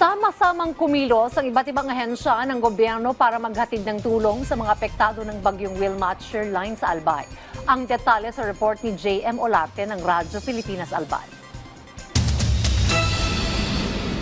Sama-samang kumilos ang iba't ibang ahensya ng gobyerno para maghatid ng tulong sa mga apektado ng bagyong Wilma at Sherline sa Albay. Ang detalye sa report ni J.M. Olarte ng Radyo Pilipinas Albay.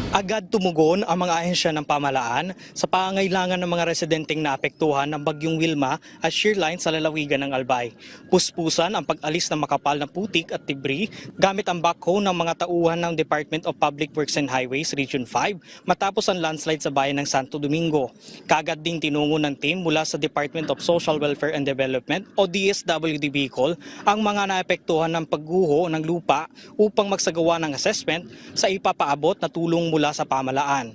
Agad tumugon ang mga ahensya ng pamalaan sa pangailangan ng mga residenteng naapektuhan ng bagyong Wilma at shearline sa lalawigan ng Albay. Puspusan ang pag-alis ng makapal na putik at debris gamit ang backhoe ng mga tauhan ng Department of Public Works and Highways Region 5 matapos ang landslide sa bayan ng Santo Domingo. Kagad ding tinungo ng team mula sa Department of Social Welfare and Development o DSWD Bicol ang mga naapektuhan ng pagguho ng lupa upang magsagawa ng assessment sa ipapaabot na tulong mula sa pamalaan.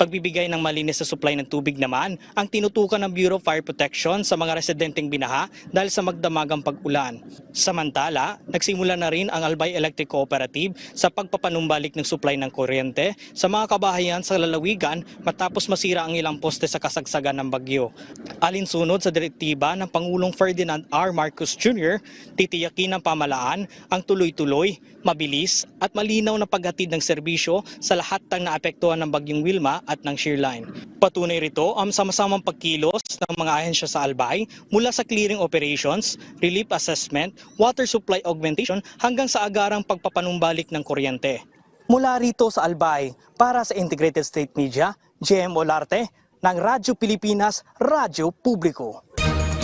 Pagbibigay ng malinis na supply ng tubig naman ang tinutukan ng Bureau of Fire Protection sa mga residenteng binaha dahil sa magdamagang pag-ulan. Samantala, nagsimula na rin ang Albay Electric Cooperative sa pagpapanumbalik ng supply ng kuryente sa mga kabahayan sa lalawigan matapos masira ang ilang poste sa kasagsagan ng bagyo. Alinsunod sa direktiba ng Pangulong Ferdinand R. Marcos Jr., titiyakin ng pamalaan ang tuloy-tuloy, mabilis at malinaw na paghatid ng serbisyo sa lahat ng naapektuhan ng bagyong Wilma at ng Shearline. Patunay rito ang sama-samang pagkilos ng mga ahensya sa Albay mula sa clearing operations, relief assessment, water supply augmentation hanggang sa agarang pagpapanumbalik ng kuryente. Mula rito sa Albay, para sa Integrated State Media, JM Olarte, ng Radyo Pilipinas, Radyo Publiko.